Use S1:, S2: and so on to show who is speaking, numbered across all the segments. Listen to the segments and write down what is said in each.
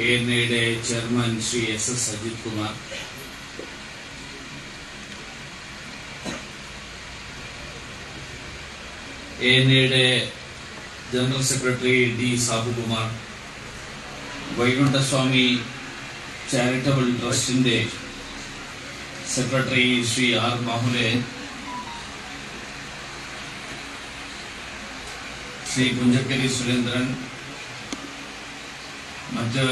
S1: എയുടെ chairman Shri S S Ajith Kumar. എയുടെ general secretary D Sabukumar. Vaikundaswamy charitable ട്രസ്റ്റിന്റെ secretary Shri R Mahule Shri Kunjakkari Surendran. മറ്റ്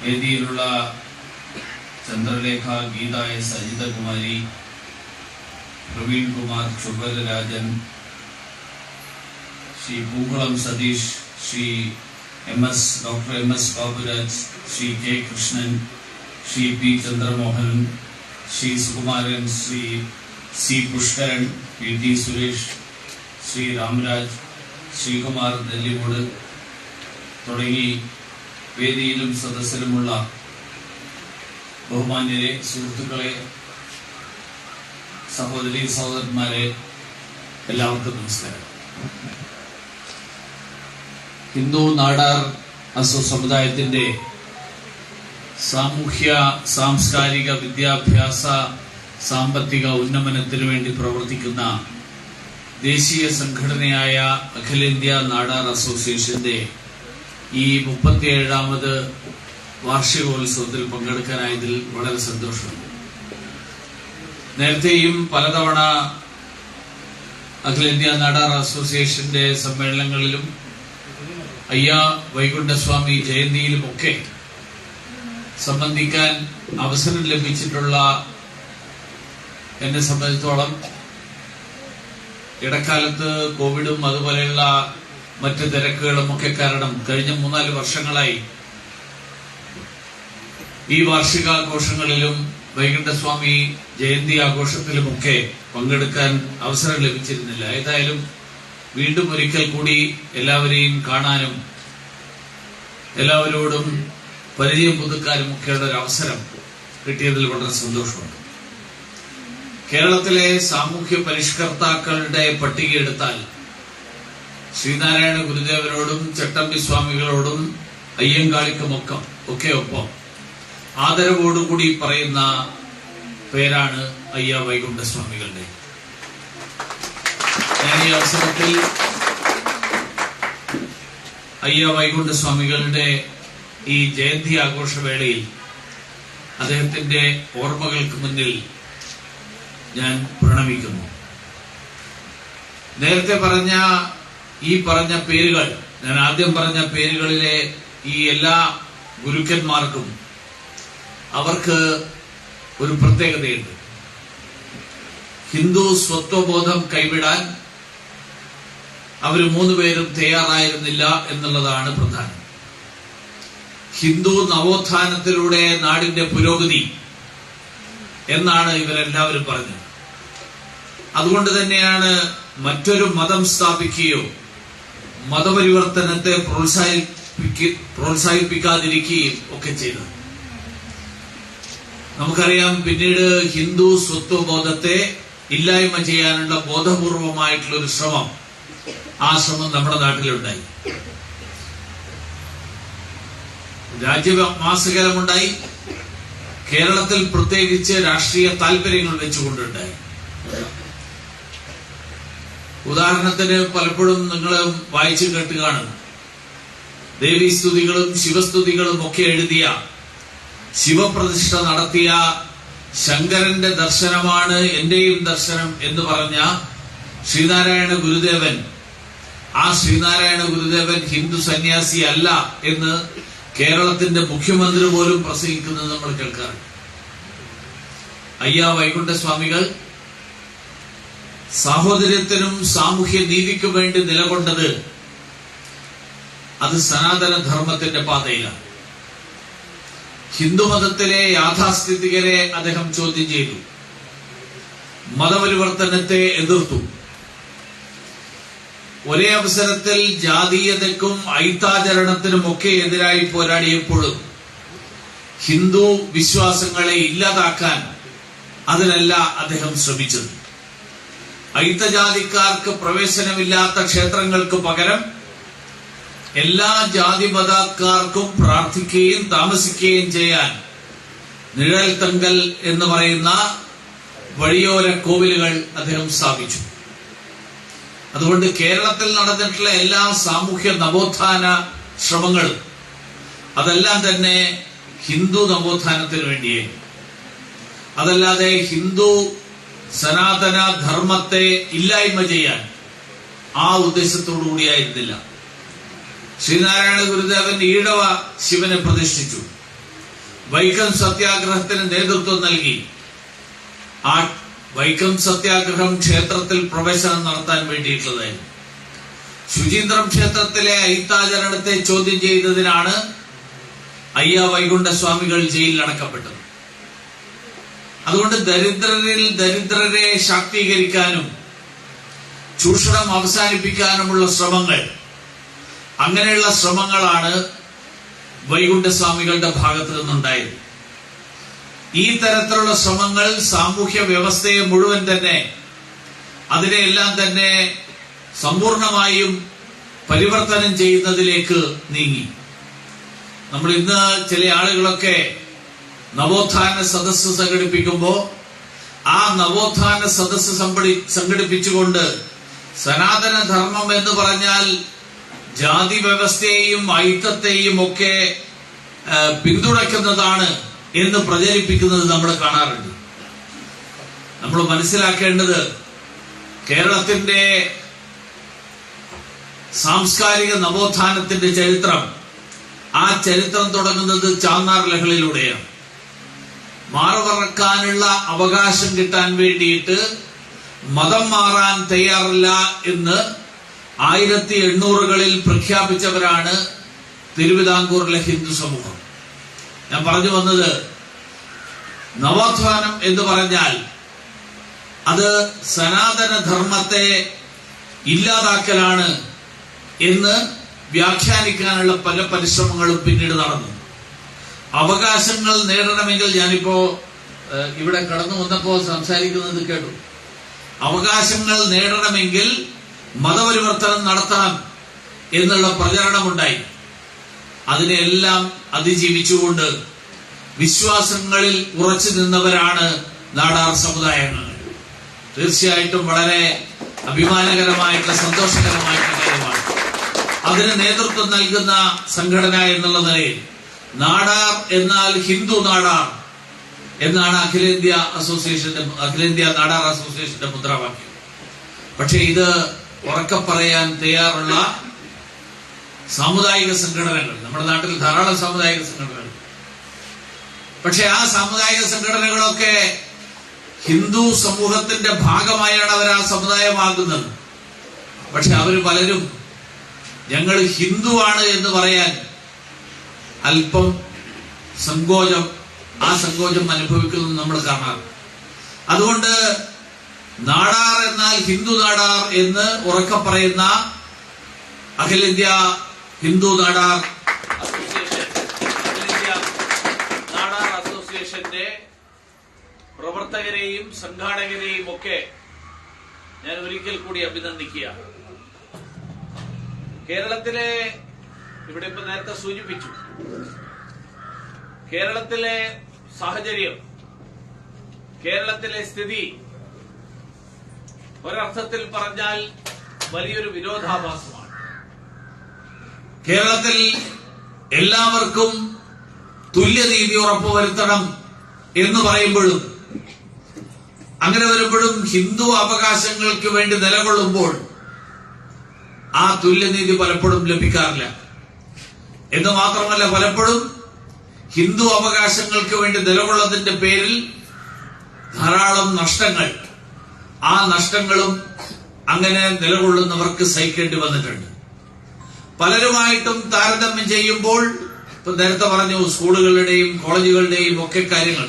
S1: വേദിയിലുള്ള Chandralekha Geetha S Ajithakumari Praveen Kumar Chubalarajan Shri Pookkulam Satheesh Shri M S doctor M S Baburaj Shri K Krishnan Shri P Chandramohan Shri Sukumaran Shri C Pushkaran P T Suresh Shri Ramraj Sreekumar Nellimoodu തുടങ്ങി വേദിയിലും സദസ്സിലുമുള്ള ബഹുമാന്യരെ സുഹൃത്തുക്കളെ സഹോദരി സഹോദരന്മാരെ എല്ലാവർക്കും നമസ്കാരം. ഹിന്ദു നാടാർ അസു സമുദായത്തിന്റെ സാമൂഹ്യ സാംസ്കാരിക വിദ്യാഭ്യാസ സാമ്പത്തിക ഉന്നമനത്തിനു വേണ്ടി പ്രവർത്തിക്കുന്ന ദേശീയ സംഘടനയായ അഖിലേന്ത്യാ നാടാർ അസോസിയേഷന്റെ ഈ മുപ്പത്തിയേഴാമത് വാർഷികോത്സവത്തിൽ പങ്കെടുക്കാനായതിൽ വളരെ സന്തോഷമുണ്ട്. നേരത്തെയും പലതവണ അഖിലേന്ത്യാ നാടാർ അസോസിയേഷന്റെ സമ്മേളനങ്ങളിലും അയ്യ വൈകുണ്ഠസ്വാമി ജയന്തിയിലുമൊക്കെ സംബന്ധിക്കാൻ അവസരം ലഭിച്ചിട്ടുള്ള എന്നെ സംബന്ധിച്ചോളം ഇടക്കാലത്ത് കോവിഡും അതുപോലെയുള്ള മറ്റ് തിരക്കുകളും ഒക്കെ കാരണം കഴിഞ്ഞ മൂന്നാൽ വർഷങ്ങളായി ഈ വാർഷികാഘോഷങ്ങളിലും വൈകുണ്ഠസ്വാമി ജയന്തി ആഘോഷത്തിലുമൊക്കെ പങ്കെടുക്കാൻ അവസരം ലഭിച്ചിരുന്നില്ല. ഏതായാലും വീണ്ടും ഒരിക്കൽ കൂടി എല്ലാവരെയും കാണാനും എല്ലാവരോടും പരിചയം പുതുക്കാനും ഒക്കെയുള്ള ഒരു അവസരം കിട്ടിയതിൽ വളരെ സന്തോഷമുണ്ട്. കേരളത്തിലെ സാമൂഹ്യ പരിഷ്കർത്താക്കളുടെ പട്ടികയെടുത്താൽ ശ്രീനാരായണ ഗുരുദേവരോടും ചട്ടമ്പി സ്വാമികളോടും അയ്യങ്കാളിക്കുമൊക്കെ ഒക്കെ ഒപ്പം. ആദരവോടുകൂടി പറയുന്ന പേരാണ് അയ്യ വൈകുണ്ഠസ്വാമികളുടെ. ഞാൻ ഈ അവസരത്തിൽ അയ്യ വൈകുണ്ഠസ്വാമികളുടെ ഈ ജയന്തി ആഘോഷവേളയിൽ അദ്ദേഹത്തിന്റെ ഓർമ്മകൾക്ക് മുന്നിൽ ഞാൻ പ്രണമിക്കുന്നു. നേരത്തെ പറഞ്ഞ ഈ പറഞ്ഞ പേരുകൾ ഞാൻ ആദ്യം പറഞ്ഞ പേരുകളിലെ ഈ എല്ലാ ഗുരുക്കന്മാർക്കും അവർക്ക് ഒരു പ്രത്യേകതയുണ്ട്. ഹിന്ദു സ്വത്വബോധം കൈവിടാൻ അവർ മൂന്നുപേരും തയ്യാറായിരുന്നില്ല എന്നുള്ളതാണ് പ്രധാനം. ഹിന്ദു നവോത്ഥാനത്തിലൂടെ നാടിന്റെ പുരോഗതി എന്നാണ് ഇവരെല്ലാവരും പറഞ്ഞത്. അതുകൊണ്ട് തന്നെയാണ് മറ്റൊരു മതം സ്ഥാപിക്കുകയോ മതപരിവർത്തനത്തെ പ്രോത്സാഹിപ്പിക്ക പ്രോത്സാഹിപ്പിക്കാതിരിക്കുകയും ഒക്കെ ചെയ്തത്. നമുക്കറിയാം പിന്നീട് ഹിന്ദു സ്വത്വബോധത്തെ ഇല്ലായ്മ ചെയ്യാനുള്ള ബോധപൂർവമായിട്ടുള്ള ഒരു ശ്രമം ആ ശ്രമം നമ്മുടെ നാട്ടിലുണ്ടായി. രാജ്യമാസകലമുണ്ടായി കേരളത്തിൽ പ്രത്യേകിച്ച് രാഷ്ട്രീയ താല്പര്യങ്ങൾ വെച്ചുകൊണ്ടുണ്ടായി ഉദാഹരണത്തിന് പലപ്പോഴും നിങ്ങൾ വായിച്ചു കേട്ട് കാണും ദേവീസ്തുതികളും ശിവസ്തുതികളും ഒക്കെ എഴുതിയ ശിവപ്രതിഷ്ഠ നടത്തിയ ശങ്കരന്റെ ദർശനമാണ് എന്റെയും ദർശനം എന്ന് പറഞ്ഞ ശ്രീനാരായണ ഗുരുദേവൻ. ആ ശ്രീനാരായണ ഗുരുദേവൻ ഹിന്ദു സന്യാസി അല്ല എന്ന് കേരളത്തിന്റെ മുഖ്യമന്ത്രി പോലും പ്രസംഗിക്കുന്നത് നമ്മൾ കേൾക്കാറുണ്ട് അയ്യ വൈകുണ്ഠസ്വാമികൾ സാഹോദര്യത്തിനും സാമൂഹ്യ നീതിക്കും വേണ്ടി നിലകൊണ്ടത് അത് സനാതന ധർമ്മത്തിന്റെ പാതയിലാണ്. ഹിന്ദുമതത്തിലെ യാഥാസ്ഥിതികരെ അദ്ദേഹം ചോദ്യം ചെയ്തു. മതപരിവർത്തനത്തെ എതിർത്തു. ഒരേ അവസരത്തിൽ ജാതീയതയ്ക്കും ഐത്താചരണത്തിനും ഒക്കെ എതിരായി പോരാടിയപ്പോഴും ഹിന്ദു വിശ്വാസങ്ങളെ ഇല്ലാതാക്കാൻ അതിനല്ല അദ്ദേഹം ശ്രമിച്ചത്. ഐത്തജാതിക്കാർക്ക് പ്രവേശനമില്ലാത്ത ക്ഷേത്രങ്ങൾക്ക് പകരം എല്ലാ ജാതി മതക്കാർക്കും പ്രാർത്ഥിക്കുകയും താമസിക്കുകയും ചെയ്യാൻ നിഴൽ തങ്കൽ എന്ന് പറയുന്ന വഴിയോര കോവിലുകൾ അദ്ദേഹം സ്ഥാപിച്ചു. അതുകൊണ്ട് കേരളത്തിൽ നടന്നിട്ടുള്ള എല്ലാ സാമൂഹ്യ നവോത്ഥാന ശ്രമങ്ങളും അതെല്ലാം തന്നെ ഹിന്ദു നവോത്ഥാനത്തിന് വേണ്ടിയേ അതല്ലാതെ ഹിന്ദു സനാതന ധർമ്മത്തെ ഇല്ലായ്മ ചെയ്യാൻ ആ ഉദ്ദേശത്തോടു കൂടിയായിരുന്നില്ല. ശ്രീനാരായണ ഗുരുദേവൻ ഈഴവ ശിവനെ പ്രതിഷ്ഠിച്ചു. വൈക്കം സത്യാഗ്രഹത്തിന് നേതൃത്വം നൽകി. ആ വൈക്കം സത്യാഗ്രഹം ക്ഷേത്രത്തിൽ പ്രവേശനം നടത്താൻ വേണ്ടിയിട്ടുള്ളതായിരുന്നു. ശുചീന്ദ്രം ക്ഷേത്രത്തിലെ അയിത്താചരണത്തെ ചോദ്യം ചെയ്തതിനാണ് അയ്യ വൈകുണ്ഠ സ്വാമികൾ ജയിലിൽ അടക്കപ്പെട്ടത്. അതുകൊണ്ട് ദരിദ്രരിൽ ദരിദ്രരെ ശാക്തീകരിക്കാനും ചൂഷണം അവസാനിപ്പിക്കാനുമുള്ള ശ്രമങ്ങൾ അങ്ങനെയുള്ള ശ്രമങ്ങളാണ് വൈകുണ്ഠസ്വാമികളുടെ ഭാഗത്തു നിന്നുണ്ടായത്. ഈ തരത്തിലുള്ള ശ്രമങ്ങൾ സാമൂഹ്യ വ്യവസ്ഥയെ മുഴുവൻ തന്നെ അതിനെയെല്ലാം തന്നെ സമ്പൂർണമായും പരിവർത്തനം ചെയ്യുന്നതിലേക്ക് നീങ്ങി. നമ്മൾ ഇന്ന് ചില ആളുകളൊക്കെ നവോത്ഥാന സദസ്സ് സംഘടിപ്പിക്കുമ്പോൾ ആ നവോത്ഥാന സദസ്സ് സംഘടി സംഘടിപ്പിച്ചുകൊണ്ട് സനാതന ധർമ്മം എന്ന് പറഞ്ഞാൽ ജാതി വ്യവസ്ഥയെയും ഐത്തത്തെയും ഒക്കെ പിന്തുണയ്ക്കുന്നതാണ് എന്ന് പ്രചരിപ്പിക്കുന്നത് നമ്മൾ കാണാറുണ്ട്. നമ്മൾ മനസ്സിലാക്കേണ്ടത് കേരളത്തിന്റെ സാംസ്കാരിക നവോത്ഥാനത്തിന്റെ ചരിത്രം ആ ചരിത്രം തുടങ്ങുന്നത് ചാന്നാർ ലഹളിലൂടെയാണ്. മാറുപറക്കാനുള്ള അവകാശം കിട്ടാൻ വേണ്ടിയിട്ട് മതം മാറാൻ തയ്യാറില്ല എന്ന് ആയിരത്തി എണ്ണൂറുകളിൽ പ്രഖ്യാപിച്ചവരാണ് തിരുവിതാംകൂറിലെ ഹിന്ദു സമൂഹം. ഞാൻ പറഞ്ഞു വന്നത് നവോത്ഥാനം എന്ന് പറഞ്ഞാൽ അത് സനാതന ധർമ്മത്തെ ഇല്ലാതാക്കലാണ് എന്ന് വ്യാഖ്യാനിക്കാനുള്ള പല പരിശ്രമങ്ങളും പിന്നീട് നടന്നു. അവകാശങ്ങൾ നേടണമെങ്കിൽ ഞാനിപ്പോ ഇവിടെ കടന്നു വന്നപ്പോ സംസാരിക്കുന്നത് കേട്ടു. അവകാശങ്ങൾ നേടണമെങ്കിൽ മതപരിവർത്തനം നടത്താം എന്നുള്ള പ്രചരണമുണ്ടായി. അതിനെല്ലാം അതിജീവിച്ചുകൊണ്ട് വിശ്വാസങ്ങളിൽ ഉറച്ചു നിന്നവരാണ് നാടാർ സമുദായങ്ങൾ. തീർച്ചയായിട്ടും വളരെ അഭിമാനകരമായിട്ടുള്ള സന്തോഷകരമായിട്ടുള്ള കാര്യമാണ്. അതിന് നേതൃത്വം നൽകുന്ന സംഘടന എന്നുള്ള നിലയിൽ നാടാർ എന്നാൽ ഹിന്ദു നാടാർ എന്നാണ് അഖിലേന്ത്യ അസോസിയേഷന്റെ അഖിലേന്ത്യാ നാടാർ അസോസിയേഷന്റെ മുദ്രാവാക്യം. പക്ഷെ ഇത് ഉറക്കെ പറയാൻ തയ്യാറുള്ള സാമുദായിക സംഘടനകൾ. നമ്മുടെ നാട്ടിൽ ധാരാളം സാമുദായിക സംഘടനകൾ. പക്ഷെ ആ സാമുദായിക സംഘടനകളൊക്കെ ഹിന്ദു സമൂഹത്തിന്റെ ഭാഗമായാണ് അവർ ആ സമുദായമാകുന്നത്. പക്ഷെ അവർ പലരും ഞങ്ങൾ ഹിന്ദുവാണ് എന്ന് പറയാൻ അല്പം സങ്കോചം ആ സങ്കോചം അനുഭവിക്കുന്നത് നമ്മൾ കാണാറ് അതുകൊണ്ട് നാടാർ എന്നാൽ ഹിന്ദു നാടാർ എന്ന് ഉറക്കെ പറയുന്ന അഖിലേന്ത്യാ ഹിന്ദു നാടാർ നാടാർ അസോസിയേഷന്റെ പ്രവർത്തകരെയും സംഘാടകരെയും ഒക്കെ ഞാൻ ഒരിക്കൽ കൂടി അഭിനന്ദിക്കുക. കേരളത്തിലെ ഇവിടെ ഇപ്പൊ നേരത്തെ സൂചിപ്പിച്ചു കേരളത്തിലെ സാഹചര്യം കേരളത്തിലെ സ്ഥിതി ഒരർത്ഥത്തിൽ പറഞ്ഞാൽ വലിയൊരു വിരോധാഭാസമാണ്. കേരളത്തിൽ എല്ലാവർക്കും തുല്യനീതി ഉറപ്പുവരുത്തണം എന്ന് പറയുമ്പോഴും അങ്ങനെ വരുമ്പോഴും ഹിന്ദു അവകാശങ്ങൾക്ക് വേണ്ടി നിലകൊള്ളുമ്പോൾ ആ തുല്യനീതി പലപ്പോഴും ലഭിക്കാറില്ല. എന്ന് മാത്രമല്ല പലപ്പോഴും ഹിന്ദു അവകാശങ്ങൾക്ക് വേണ്ടി നിലകൊള്ളതിന്റെ പേരിൽ ധാരാളം നഷ്ടങ്ങൾ ആ നഷ്ടങ്ങളും അങ്ങനെ നിലകൊള്ളുന്നവർക്ക് സഹിക്കേണ്ടി വന്നിട്ടുണ്ട്. പലരുമായിട്ടും താരതമ്യം ചെയ്യുമ്പോൾ ഇപ്പൊ നേരത്തെ പറഞ്ഞു സ്കൂളുകളുടെയും കോളേജുകളുടെയും ഒക്കെ കാര്യങ്ങൾ.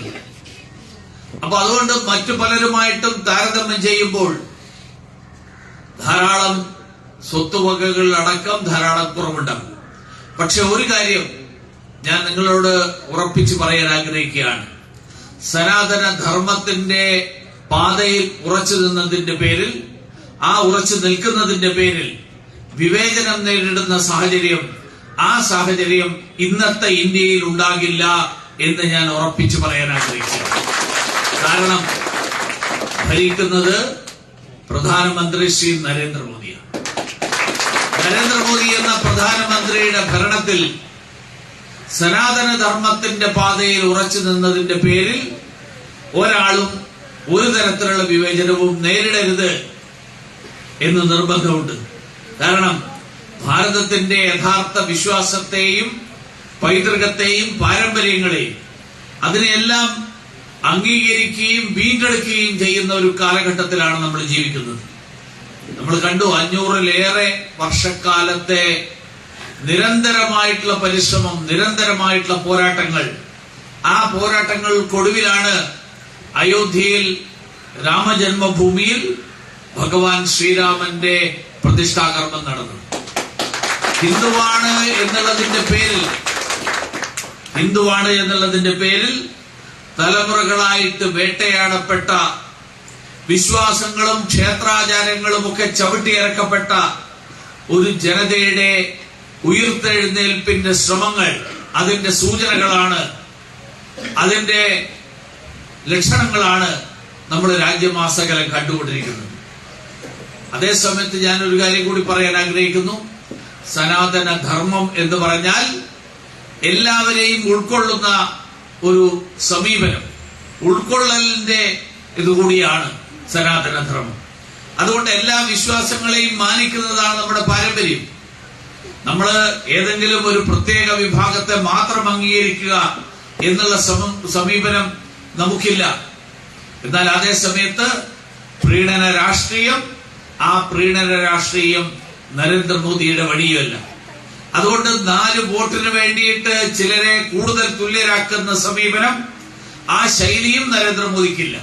S1: അപ്പൊ അതുകൊണ്ട് മറ്റു പലരുമായിട്ടും താരതമ്യം ചെയ്യുമ്പോൾ ധാരാളം സ്വത്തുവകകൾ അടക്കം ധാരാളം കുറവുണ്ടാകും. പക്ഷെ ഒരു കാര്യം ഞാൻ നിങ്ങളോട് ഉറപ്പിച്ചു പറയാൻ ആഗ്രഹിക്കുകയാണ്. സനാതന ധർമ്മത്തിന്റെ പാതയിൽ ഉറച്ചു നിന്നതിന്റെ പേരിൽ ആ ഉറച്ചു നിൽക്കുന്നതിന്റെ പേരിൽ വിവേചനം നേരിടുന്ന സാഹചര്യം ആ സാഹചര്യം ഇന്നത്തെ ഇന്ത്യയിൽ ഉണ്ടാകില്ല എന്ന് ഞാൻ ഉറപ്പിച്ചു പറയാൻ ആഗ്രഹിക്കുന്നു. കാരണം ഭരിക്കുന്നത് പ്രധാനമന്ത്രി ശ്രീ നരേന്ദ്രമോദിയാണ്. നരേന്ദ്രമോദി എന്ന പ്രധാനമന്ത്രിയുടെ ഭരണത്തിൽ സനാതന ധർമ്മത്തിന്റെ പാതയിൽ ഉറച്ചു നിന്നതിന്റെ പേരിൽ ഒരാളും ഒരു തരത്തിലുള്ള വിവേചനവും നേരിടരുത് എന്ന് നിർബന്ധമുണ്ട്. കാരണം ഭാരതത്തിന്റെ യഥാർത്ഥ വിശ്വാസത്തെയും പൈതൃകത്തെയും പാരമ്പര്യങ്ങളെയും അതിനെയെല്ലാം അംഗീകരിക്കുകയും വീണ്ടെടുക്കുകയും ചെയ്യുന്ന ഒരു കാലഘട്ടത്തിലാണ് നമ്മൾ ജീവിക്കുന്നത്. നമ്മൾ കണ്ടു അഞ്ഞൂറിലേറെ വർഷക്കാലത്തെ നിരന്തരമായിട്ടുള്ള പരിശ്രമം നിരന്തരമായിട്ടുള്ള പോരാട്ടങ്ങൾ. ആ പോരാട്ടങ്ങൾക്കൊടുവിലാണ് അയോധ്യയിൽ രാമജന്മഭൂമിയിൽ ഭഗവാൻ ശ്രീരാമന്റെ പ്രതിഷ്ഠാകർമ്മം നടന്നു. ഹിന്ദുവാണ് എന്നുള്ളതിന്റെ പേരിൽ ഹിന്ദുവാണ് എന്നുള്ളതിന്റെ പേരിൽ തലമുറകളായിട്ട് വേട്ടയാടപ്പെട്ട വിശ്വാസങ്ങളും ക്ഷേത്രാചാരങ്ങളും ഒക്കെ ചവിട്ടിയിറക്കപ്പെട്ട ഒരു ജനതയുടെ ഉയർത്തെഴുന്നേൽപ്പിന്റെ ശ്രമങ്ങൾ അതിന്റെ സൂചനകളാണ് അതിന്റെ ലക്ഷണങ്ങളാണ് നമ്മൾ രാജ്യമാസകലം കണ്ടുകൊണ്ടിരിക്കുന്നത്. അതേസമയത്ത് ഞാൻ ഒരു കാര്യം കൂടി പറയാൻ ആഗ്രഹിക്കുന്നു. സനാതന ധർമ്മം എന്ന് പറഞ്ഞാൽ എല്ലാവരെയും ഉൾക്കൊള്ളുന്ന ഒരു സമീപനം. ഉൾക്കൊള്ളലിന്റെ ഇതുകൂടിയാണ് സനാതന ധർമ്മം അതുകൊണ്ട് എല്ലാ വിശ്വാസങ്ങളെയും മാനിക്കുന്നതാണ് നമ്മുടെ പാരമ്പര്യം. നമ്മൾ ഏതെങ്കിലും ഒരു പ്രത്യേക വിഭാഗത്തെ മാത്രം അംഗീകരിക്കുക എന്നുള്ള സമീപനം നമുക്കില്ല. എന്നാൽ അതേ സമയത്ത് പ്രീണന രാഷ്ട്രീയം ആ പ്രീണന രാഷ്ട്രീയം നരേന്ദ്രമോദിയുടെ വഴിയല്ല അതുകൊണ്ട് നാല് വോട്ടിന് വേണ്ടിയിട്ട് ചിലരെ കൂടുതൽ തുല്യരാക്കുന്ന സമീപനം ആ ശൈലിയും നരേന്ദ്രമോദിക്കില്ല.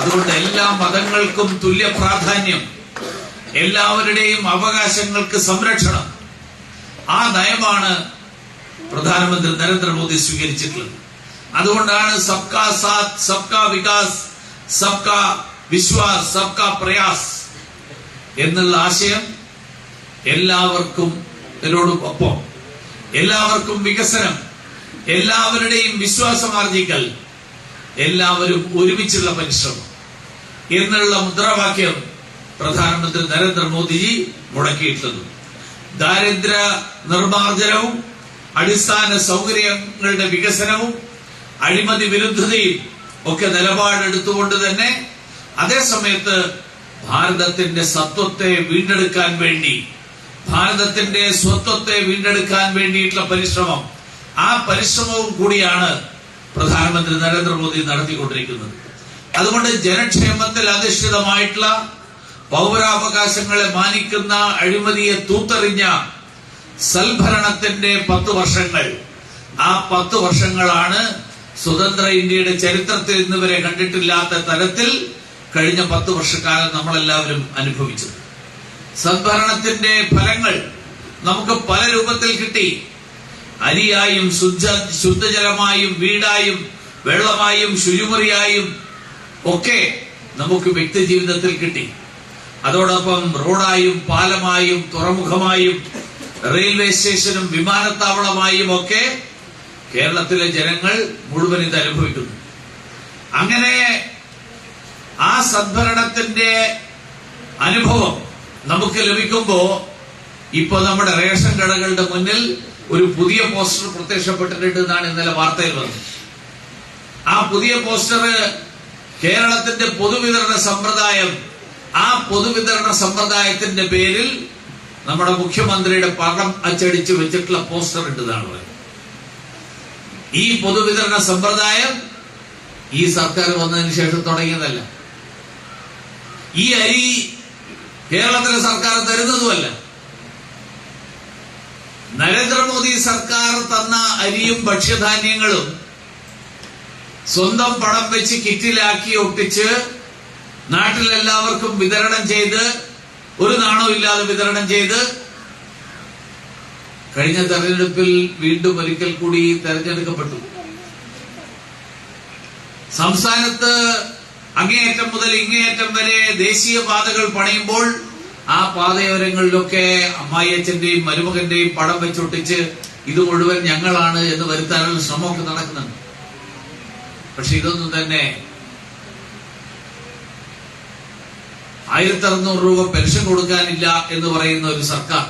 S1: അതുകൊണ്ട് എല്ലാ മതങ്ങൾക്കും തുല്യ പ്രാധാന്യം എല്ലാവരുടെയും അവകാശങ്ങൾക്ക് സംരക്ഷണം ആ നയമാണ് പ്രധാനമന്ത്രി നരേന്ദ്രമോദി സ്വീകരിച്ചിട്ടുള്ളത്. അതുകൊണ്ടാണ് സബ്കാ സാത്ത് സബ്കാ വികാസ് സബ്കാ വിശ്വാസ് സബ്കാ പ്രയാസ് എന്നുള്ള ആശയം എല്ലാവർക്കും ഇതിനോടും ഒപ്പം. എല്ലാവർക്കും വികസനം എല്ലാവരുടെയും വിശ്വാസമാർജിക്കൽ എല്ലാവരും ഒരുമിച്ചുള്ള പരിശ്രമം എന്നുള്ള മുദ്രാവാക്യം പ്രധാനമന്ത്രി നരേന്ദ്രമോദിജി മുടക്കിയിട്ടുള്ളത്. ദാരിദ്ര്യ നിർമാർജനവും അടിസ്ഥാന സൗകര്യങ്ങളുടെ വികസനവും അഴിമതി വിരുദ്ധതയും ഒക്കെ നിലപാടെടുത്തുകൊണ്ട് തന്നെ അതേസമയത്ത് ഭാരതത്തിന്റെ സത്വത്തെ വീണ്ടെടുക്കാൻ വേണ്ടി ഭാരതത്തിന്റെ സ്വത്വത്തെ വീണ്ടെടുക്കാൻ വേണ്ടിയിട്ടുള്ള പരിശ്രമം ആ പരിശ്രമവും കൂടിയാണ് പ്രധാനമന്ത്രി നരേന്ദ്രമോദി നടത്തിക്കൊണ്ടിരിക്കുന്നത്. അതുകൊണ്ട് ജനക്ഷേമത്തിൽ അധിഷ്ഠിതമായിട്ടുള്ള പൗരാവകാശങ്ങളെ മാനിക്കുന്ന അഴിമതിയെ തൂത്തെറിഞ്ഞ സൽഭരണത്തിന്റെ പത്ത് വർഷങ്ങൾ ആ പത്ത് വർഷങ്ങളാണ് സ്വതന്ത്ര ഇന്ത്യയുടെ ചരിത്രത്തിൽ ഇന്ന് വരെ കണ്ടിട്ടില്ലാത്ത തരത്തിൽ കഴിഞ്ഞ പത്ത് വർഷക്കാലം നമ്മളെല്ലാവരും അനുഭവിച്ചത് സദ്ഭരണത്തിന്റെ ഫലങ്ങൾ നമുക്ക് പല രൂപത്തിൽ കിട്ടി. അരിയായും ശുദ്ധ ശുദ്ധജലമായും വീടായും വെള്ളമായും ശുചിമുറിയായും ഒക്കെ നമുക്ക് വ്യക്തി ജീവിതത്തിൽ കിട്ടി. അതോടൊപ്പം റോഡായും പാലമായും തുറമുഖമായും റെയിൽവേ സ്റ്റേഷനും വിമാനത്താവളമായും ഒക്കെ കേരളത്തിലെ ജനങ്ങൾ മുഴുവൻ ഇത് അനുഭവിക്കുന്നു. അങ്ങനെ ആ സദ്ഭരണത്തിന്റെ അനുഭവം നമുക്ക് ലഭിക്കുമ്പോ ഇപ്പൊ നമ്മുടെ റേഷൻ കടകളുടെ മുന്നിൽ ഒരു പുതിയ പോസ്റ്റർ പ്രത്യക്ഷപ്പെട്ടിട്ടുണ്ട് എന്നാണ് ഇന്നലെ വാർത്തയിൽ വന്നത്. ആ പുതിയ പോസ്റ്റർ കേരളത്തിന്റെ പൊതുവിതരണ സമ്പ്രദായം ആ പൊതുവിതരണ സമ്പ്രദായത്തിന്റെ പേരിൽ നമ്മുടെ മുഖ്യമന്ത്രിയുടെ പടം അച്ചടിച്ച് വെച്ചിട്ടുള്ള പോസ്റ്റർ ഇട്ടതാണ് ഈ പൊതുവിതരണ സമ്പ്രദായം ഈ സർക്കാർ വന്നതിന് ശേഷം തുടങ്ങിയതല്ല. ഈ അരി കേരളത്തിലെ സർക്കാർ തരുന്നതുമല്ല. നരേന്ദ്രമോദി സർക്കാർ തന്ന അരിയും ഭക്ഷ്യധാന്യങ്ങളും സ്വന്തം പണം വെച്ച് കിറ്റിലാക്കി ഒട്ടിച്ച് നാട്ടിലെല്ലാവർക്കും വിതരണം ചെയ്ത് ഒരു നാണവും ഇല്ലാതെ വിതരണം ചെയ്ത് കഴിഞ്ഞ തെരഞ്ഞെടുപ്പിൽ വീണ്ടും ഒരിക്കൽ കൂടി തെരഞ്ഞെടുക്കപ്പെട്ടു. സംസ്ഥാനത്ത്
S2: അങ്ങേയറ്റം മുതൽ ഇങ്ങേയറ്റം വരെ ദേശീയ പാതകൾ പണിയുമ്പോൾ ആ പാതയോരങ്ങളിലൊക്കെ അമ്മായിയച്ഛന്റെയും മരുമകന്റെയും പടം വെച്ചൊട്ടിച്ച് ഇത് മുഴുവൻ ഞങ്ങളാണ് എന്ന് വരുത്താനുള്ള ശ്രമമൊക്കെ നടക്കുന്നുണ്ട്. പക്ഷെ ഇതൊന്നും തന്നെ ആയിരത്തി അറുന്നൂറ് രൂപ പെൻഷൻ കൊടുക്കാനില്ല എന്ന് പറയുന്ന ഒരു സർക്കാർ.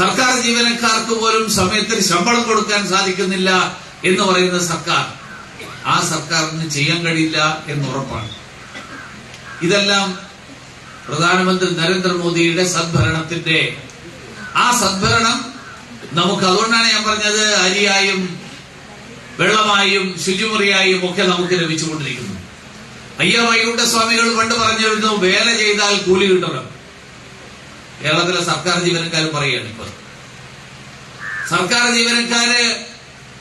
S2: സർക്കാർ ജീവനക്കാർക്ക് പോലും സമയത്തിന് ശമ്പളം കൊടുക്കാൻ സാധിക്കുന്നില്ല എന്ന് പറയുന്ന സർക്കാർ. ആ സർക്കാരിന് ചെയ്യാൻ കഴിയില്ല എന്നുറപ്പാണ്. ഇതെല്ലാം പ്രധാനമന്ത്രി നരേന്ദ്രമോദിയുടെ സദ്ഭരണത്തിന്റെ ആ സദ്ഭരണം നമുക്ക് അതുകൊണ്ടാണ് ഞാൻ പറഞ്ഞത് അരിയായും വെള്ളമായും ശുചിമുറിയായും ഒക്കെ നമുക്ക് ലഭിച്ചുകൊണ്ടിരിക്കുന്നു. അയ്യ വൈകുണ്ഠ സ്വാമികൾ പണ്ട് പറഞ്ഞിരുന്നു വേല ചെയ്താൽ കൂലി കിട്ടണം. കേരളത്തിലെ സർക്കാർ ജീവനക്കാർ പറയുകയാണ് ഇപ്പൊ. സർക്കാർ ജീവനക്കാര്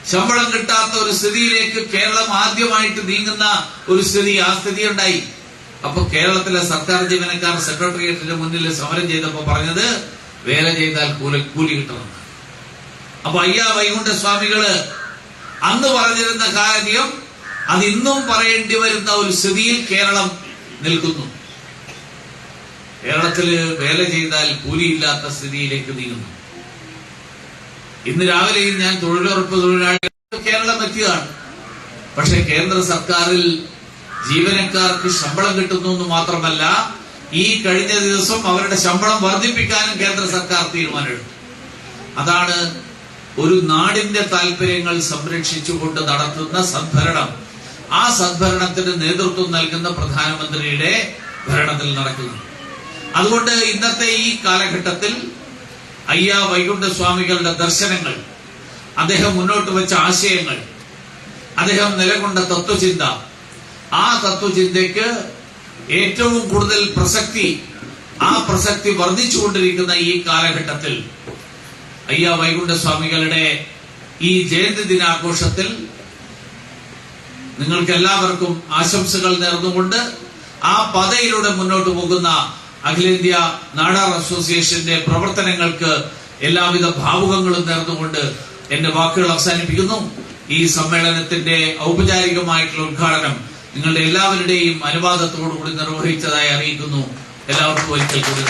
S2: ശമ്പളം കിട്ടാത്ത ഒരു സ്ഥിതിയിലേക്ക് കേരളം ആദ്യമായിട്ട് നീങ്ങുന്ന ഒരു സ്ഥിതി ആ സ്ഥിതി ഉണ്ടായി അപ്പൊ കേരളത്തിലെ സർക്കാർ ജീവനക്കാർ സെക്രട്ടേറിയറ്റിന്റെ മുന്നിൽ സമരം ചെയ്തപ്പോ പറഞ്ഞത് വേല ചെയ്താൽ കൂലി കൂലി കിട്ടണം. അപ്പൊ അയ്യ വൈകുണ്ഠ സ്വാമികൾ അന്ന് പറഞ്ഞിരുന്ന കാര്യം അത് ഇന്നും പറയേണ്ടി വരുന്ന ഒരു സ്ഥിതിയിൽ കേരളം നിൽക്കുന്നു. കേരളത്തിൽ വേല ചെയ്താൽ കൂലിയില്ലാത്ത സ്ഥിതിയിലേക്ക് നീങ്ങുന്നു. ഇന്ന് രാവിലെയും ഞാൻ തൊഴിലുറപ്പ് തൊഴിലാളികൾ കേരളം എത്തിയതാണ്. പക്ഷെ കേന്ദ്ര സർക്കാരിൽ ജീവനക്കാർക്ക് ശമ്പളം കിട്ടുന്നു എന്ന് മാത്രമല്ല ഈ കഴിഞ്ഞ ദിവസം അവരുടെ ശമ്പളം വർദ്ധിപ്പിക്കാനും കേന്ദ്ര സർക്കാർ തീരുമാനമെടുത്തു. അതാണ് ഒരു നാടിന്റെ താല്പര്യങ്ങൾ സംരക്ഷിച്ചുകൊണ്ട് നടത്തുന്ന സദ്ഭരണം. ആ സദ്ഭരണത്തിന് നേതൃത്വം നൽകുന്ന പ്രധാനമന്ത്രിയുടെ ഭരണത്തിൽ നടക്കുന്നു. അതുകൊണ്ട് ഇന്നത്തെ ഈ കാലഘട്ടത്തിൽ അയ്യ വൈകുണ്ഠ സ്വാമികളുടെ ദർശനങ്ങൾ അദ്ദേഹം മുന്നോട്ട് വെച്ച ആശയങ്ങൾ അദ്ദേഹം നിലകൊണ്ട തത്വചിന്ത. ആ തത്വചിന്തയ്ക്ക് ഏറ്റവും കൂടുതൽ പ്രസക്തി ആ പ്രസക്തി വർദ്ധിച്ചുകൊണ്ടിരിക്കുന്ന ഈ കാലഘട്ടത്തിൽ അയ്യ വൈകുണ്ഠ സ്വാമികളുടെ ഈ ജയന്തി ദിനാഘോഷത്തിൽ നിങ്ങൾക്ക് എല്ലാവർക്കും ആശംസകൾ നേർന്നുകൊണ്ട് ആ പതയിലൂടെ മുന്നോട്ട് പോകുന്ന അഖിലേന്ത്യാ നാടാർ അസോസിയേഷന്റെ പ്രവർത്തനങ്ങൾക്ക് എല്ലാവിധ ഭാവുകങ്ങളും നേർന്നുകൊണ്ട് എന്റെ വാക്കുകൾ അവസാനിപ്പിക്കുന്നു ഈ സമ്മേളനത്തിന്റെ ഔപചാരികമായിട്ടുള്ള ഉദ്ഘാടനം നിങ്ങളുടെ എല്ലാവരുടെയും അനുവാദത്തോടുകൂടി നിർവഹിച്ചതായി അറിയിക്കുന്നു എല്ലാവർക്കും ഒരിക്കൽ കൂടി.